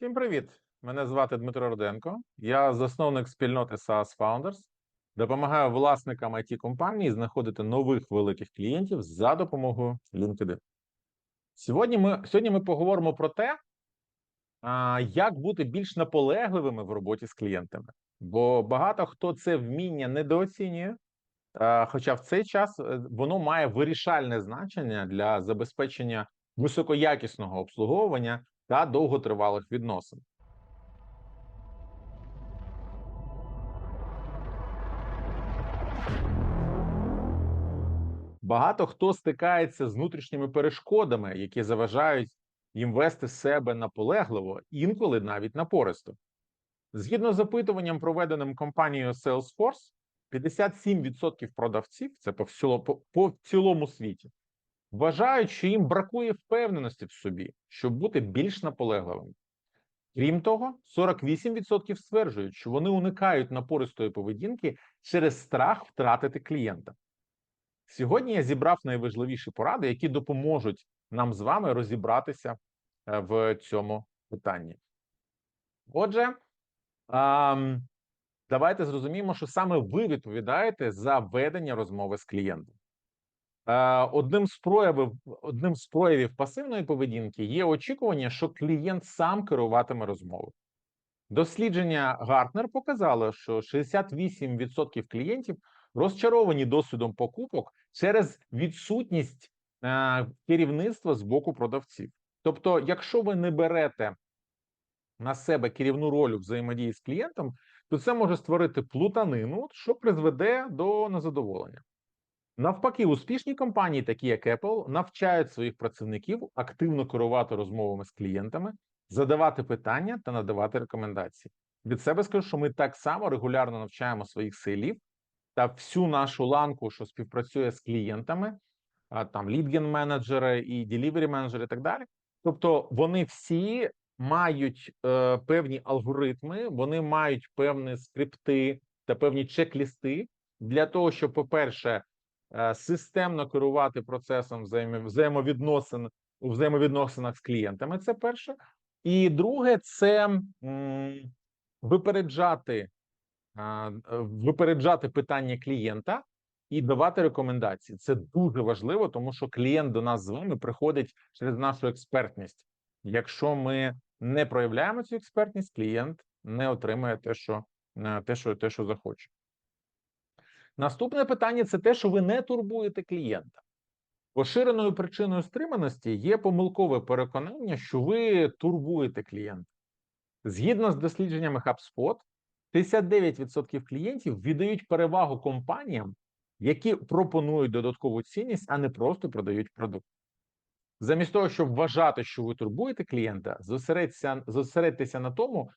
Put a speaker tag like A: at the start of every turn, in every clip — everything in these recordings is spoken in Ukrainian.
A: Всім привіт! Мене звати Дмитро Руденко. Я засновник спільноти SaaS Founders. Допомагаю власникам it компанії знаходити нових великих клієнтів за допомогою LinkedIn. Сьогодні ми, сьогодні ми поговоримо про те, як бути більш наполегливими в роботі з клієнтами. Бо багато хто це вміння недооцінює, хоча в цей час е, воно має вирішальне значення для забезпечення високоякісного обслуговування та довготривалих відносин. Багато хто стикається з внутрішніми перешкодами, які заважають їм вести себе наполегливо, інколи навіть напористо. Згідно з опитуванням, проведеним компанією Salesforce, 57% продавців це по, всіло, по, по цілому світі вважають, що їм бракує впевненості в собі, щоб бути більш наполегливими. Крім того, 48% стверджують, що вони уникають напористої поведінки через страх втратити клієнта. Сьогодні я зібрав найважливіші поради, які допоможуть нам з вами розібратися е, в цьому питанні. Отже, давайте зрозуміємо, що саме ви відповідаєте за ведення розмови з клієнтом. Одним з проявів, одним з проявів пасивної поведінки є очікування, що клієнт сам керуватиме розмовою. Дослідження Гартнер показало, що 68% клієнтів розчаровані досвідом покупок через відсутність керівництва з боку продавців. Тобто, якщо ви не берете на себе керівну роль у взаємодії з клієнтом, то це може створити плутанину, що призведе до незадоволення. Навпаки, успішні компанії, такі як Apple, навчають своїх працівників активно керувати розмовами з клієнтами, задавати питання та надавати рекомендації. Від себе скажу, що ми так само регулярно навчаємо своїх сейлів та всю нашу ланку, що співпрацює з клієнтами, там лідген менеджери і delivery менеджери, і так далі. Тобто, вони всі мають е, певні алгоритми, вони мають певні скрипти та певні чек-лісти для того, щоб, по-перше, системно керувати процесом взаємо- взаємовідносин у взаємовідносинах з клієнтами. Це перше. І друге, це випереджати, е, випереджати питання клієнта і давати рекомендації. Це дуже важливо, тому що клієнт до нас з вами приходить через нашу експертність. Якщо ми не проявляємо цю експертність, клієнт не отримає те, що, е, те, що, те, що захоче. Наступне питання це те, що ви не турбуєте клієнта. Поширеною причиною стриманості є помилкове переконання, що ви турбуєте клієнта. Згідно з дослідженнями HubSpot, 59% клієнтів віддають перевагу компаніям, які пропонують додаткову цінність, а не просто продають продукт. Замість того, щоб вважати, що ви турбуєте клієнта, зосередьтеся, на тому,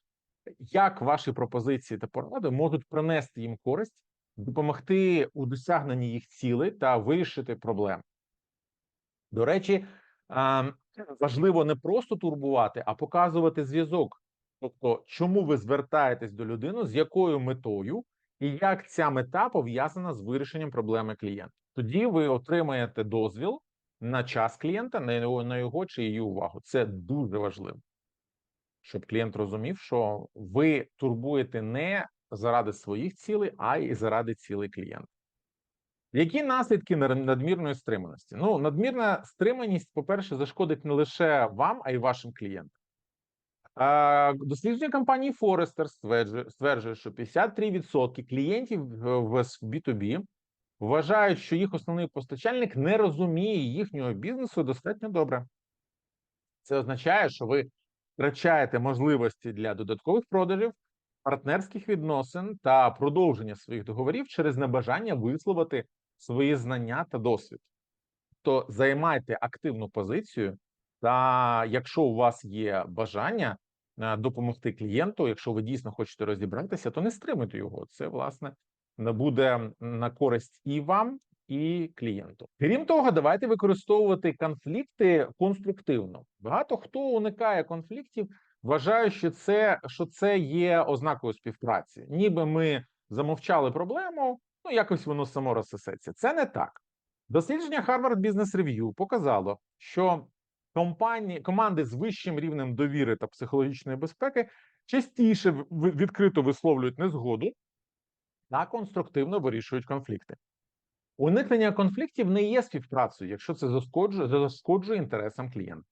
A: як ваші пропозиції та поради можуть принести їм користь, допомогти у досягненні їх цілей та вирішити проблеми. До речі, важливо не просто турбувати, а показувати зв'язок. Тобто, чому ви звертаєтесь до людини, з якою метою, і як ця мета пов'язана з вирішенням проблеми клієнта. Тоді ви отримаєте дозвіл на час клієнта, на його, на його чи її увагу. Це дуже важливо, щоб клієнт розумів, що ви турбуєте не заради своїх цілей, а й заради цілей клієнта. Які наслідки надмірної стриманості? Ну, надмірна стриманість, по-перше, зашкодить не лише вам, а й вашим клієнтам. Дослідження компанії Forrester стверджує, що 53% клієнтів в B2B вважають, що їх основний постачальник не розуміє їхнього бізнесу достатньо добре. Це означає, що ви втрачаєте можливості для додаткових продажів, партнерських відносин та продовження своїх договорів через небажання висловити свої знання та досвід. То займайте активну позицію, та якщо у вас є бажання е, допомогти клієнту, якщо ви дійсно хочете розібратися, то не стримуйте його. Це власне не буде на користь і вам, і клієнту. Крім того, давайте використовувати конфлікти конструктивно. Багато хто уникає конфліктів, вважає, що це, що це є ознакою співпраці. Ніби ми замовчали проблему, ну якось воно само розсосеться. Це не так. Дослідження Harvard Business Review показало, що компанії, команди з вищим рівнем довіри та психологічної безпеки частіше відкрито висловлюють незгоду та конструктивно вирішують конфлікти. Уникнення конфліктів не є співпрацею, якщо це зашкоджує, зашкоджує інтересам клієнта.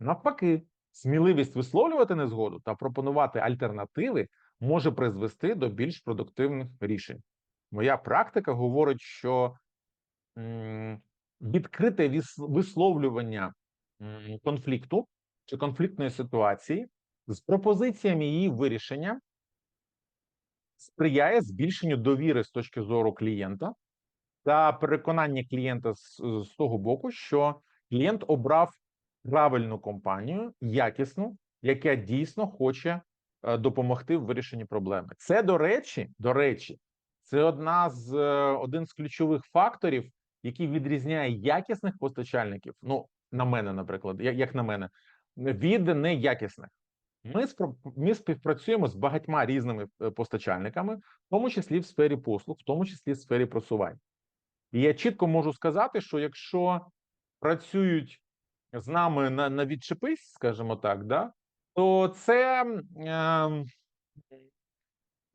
A: Навпаки, сміливість висловлювати незгоду та пропонувати альтернативи може призвести до більш продуктивних рішень. Моя практика говорить, що відкрите висловлювання конфлікту чи конфліктної ситуації з пропозиціями її вирішення сприяє збільшенню довіри з точки зору клієнта та переконання клієнта з, з того боку, що клієнт обрав правильну компанію, якісну, яка дійсно хоче е, допомогти в вирішенні проблеми. Це до речі, до речі, це одна з е, один з ключових факторів, який відрізняє якісних постачальників. Ну, на мене, наприклад, як, на мене, від неякісних. Ми ми співпрацюємо з багатьма різними е, постачальниками, в тому числі в сфері послуг, в тому числі в сфері просувань. І я чітко можу сказати, що якщо працюють з нами на, на відчепись, скажімо так, да, то це, ем,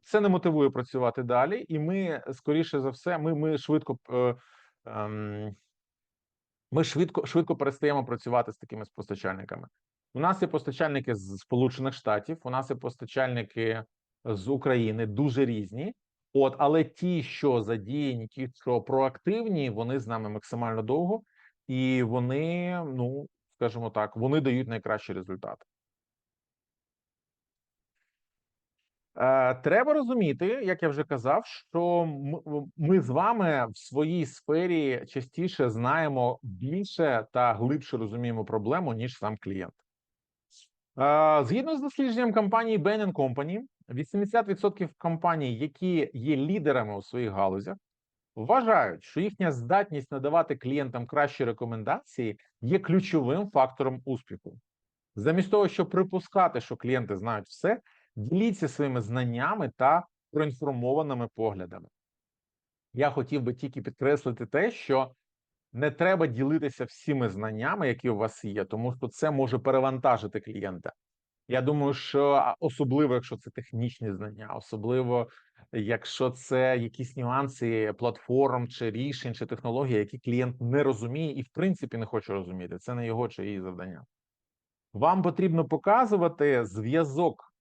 A: це не мотивує працювати далі, і ми, скоріше за все, ми, ми швидко. е, ем, ми швидко швидко перестаємо працювати з такими постачальниками. У нас є постачальники з Сполучених Штатів, у нас є постачальники з України, дуже різні. От, але ті, що задіяні, ті, що проактивні, вони з нами максимально довго, і вони, ну скажімо так, вони дають найкращі результати. Е, Треба розуміти, як я вже казав, що ми з вами в своїй сфері частіше знаємо більше та глибше розуміємо проблему, ніж сам клієнт. Е, Згідно з дослідженням компанії Bain Company, 80% компаній, які є лідерами у своїх галузях, вважають, що їхня здатність надавати клієнтам кращі рекомендації є ключовим фактором успіху. Замість того, щоб припускати, що клієнти знають все, діліться своїми знаннями та проінформованими поглядами. Я хотів би тільки підкреслити те, що не треба ділитися всіми знаннями, які у вас є, тому що це може перевантажити клієнта. Я думаю, що особливо, якщо це технічні знання, особливо якщо це якісь нюанси платформ чи рішень чи технологій, які клієнт не розуміє і в принципі не хоче розуміти. Це не його чи її завдання. Вам потрібно показувати зв'язок,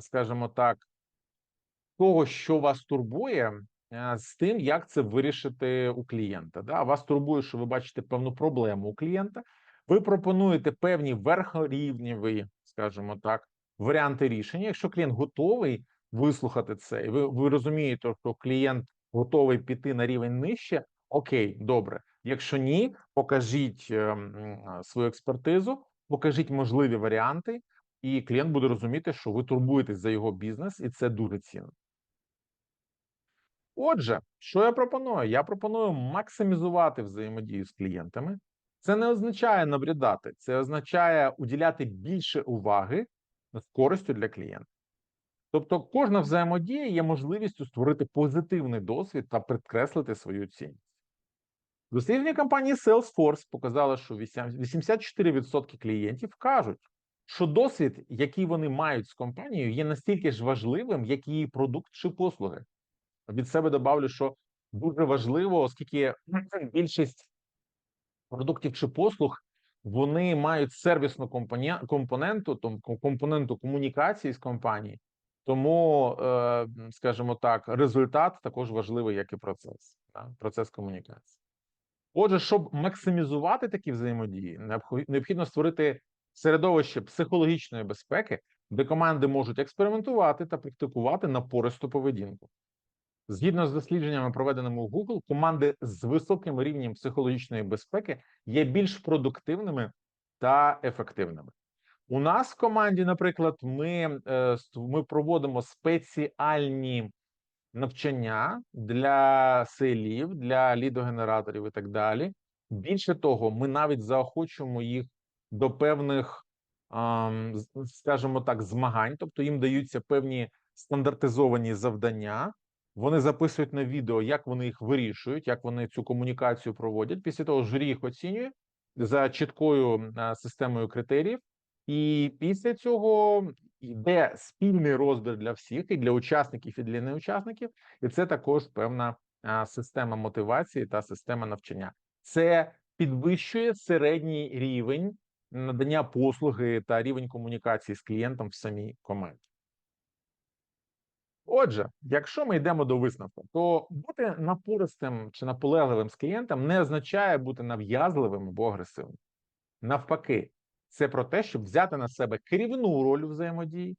A: скажімо так, того, що вас турбує, е, з тим, як це вирішити у клієнта. Да? Вас турбує, що ви бачите певну проблему у клієнта. Ви пропонуєте певні верхорівневі, скажімо так, варіанти рішення. Якщо клієнт готовий вислухати це, і ви, ви розумієте, що клієнт готовий піти на рівень нижче. Окей, добре. Якщо ні, покажіть е, свою експертизу, покажіть можливі варіанти, і клієнт буде розуміти, що ви турбуєтесь за його бізнес, і це дуже цінно. Отже, що я пропоную? Я пропоную максимізувати взаємодію з клієнтами. Це не означає набрідати, це означає уділяти більше уваги з користю для клієнта. Тобто, кожна взаємодія є можливістю створити позитивний досвід та підкреслити свою цінність. Дослідження компанії Salesforce показало, що 84% клієнтів кажуть, що досвід, який вони мають з компанією, є настільки ж важливим, як її продукт чи послуги. Від себе добавлю, що дуже важливо, оскільки більшість продуктів чи послуг вони мають сервісну компоненту, компоненту комунікації з компанії, тому, е, скажімо так, результат також важливий, як і процес, процес комунікації. Отже, щоб максимізувати такі взаємодії, необхідно створити середовище психологічної безпеки, де команди можуть експериментувати та практикувати напористу поведінку. Згідно з дослідженнями, проведеними у Google, команди з високим рівнем психологічної безпеки є більш продуктивними та ефективними. У нас в команді, наприклад, ми, е, ми проводимо спеціальні навчання для селів, для лідогенераторів і так далі. Більше того, ми навіть заохочуємо їх до певних, скажімо так, змагань, тобто їм даються певні стандартизовані завдання. Вони записують на відео, як вони їх вирішують, як вони цю комунікацію проводять. Після того журі їх оцінює, за чіткою е, системою критеріїв, і після цього йде спільний розбір для всіх, і для учасників, і для неучасників, і це також певна система мотивації та система навчання. Це підвищує середній рівень надання послуги та рівень комунікації з клієнтом в самій команді. Отже, якщо ми йдемо до висновку, то бути напористим чи наполегливим з клієнтом не означає бути нав'язливим або агресивним. Навпаки, це про те, щоб взяти на себе керівну роль взаємодії,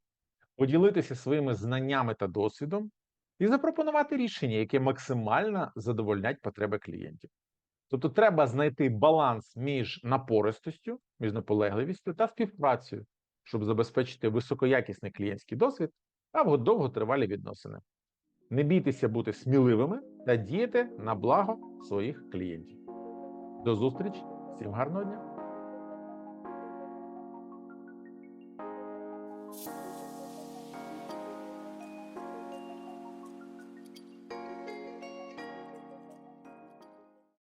A: поділитися своїми знаннями та досвідом і запропонувати рішення, яке максимально задовольнять потреби клієнтів. Тобто, треба знайти баланс між напористостю, між наполегливістю та співпрацею, щоб забезпечити високоякісний клієнтський досвід або довготривалі відносини. Не бійтеся бути сміливими та діяти на благо своїх клієнтів. До зустрічі, всім гарного дня!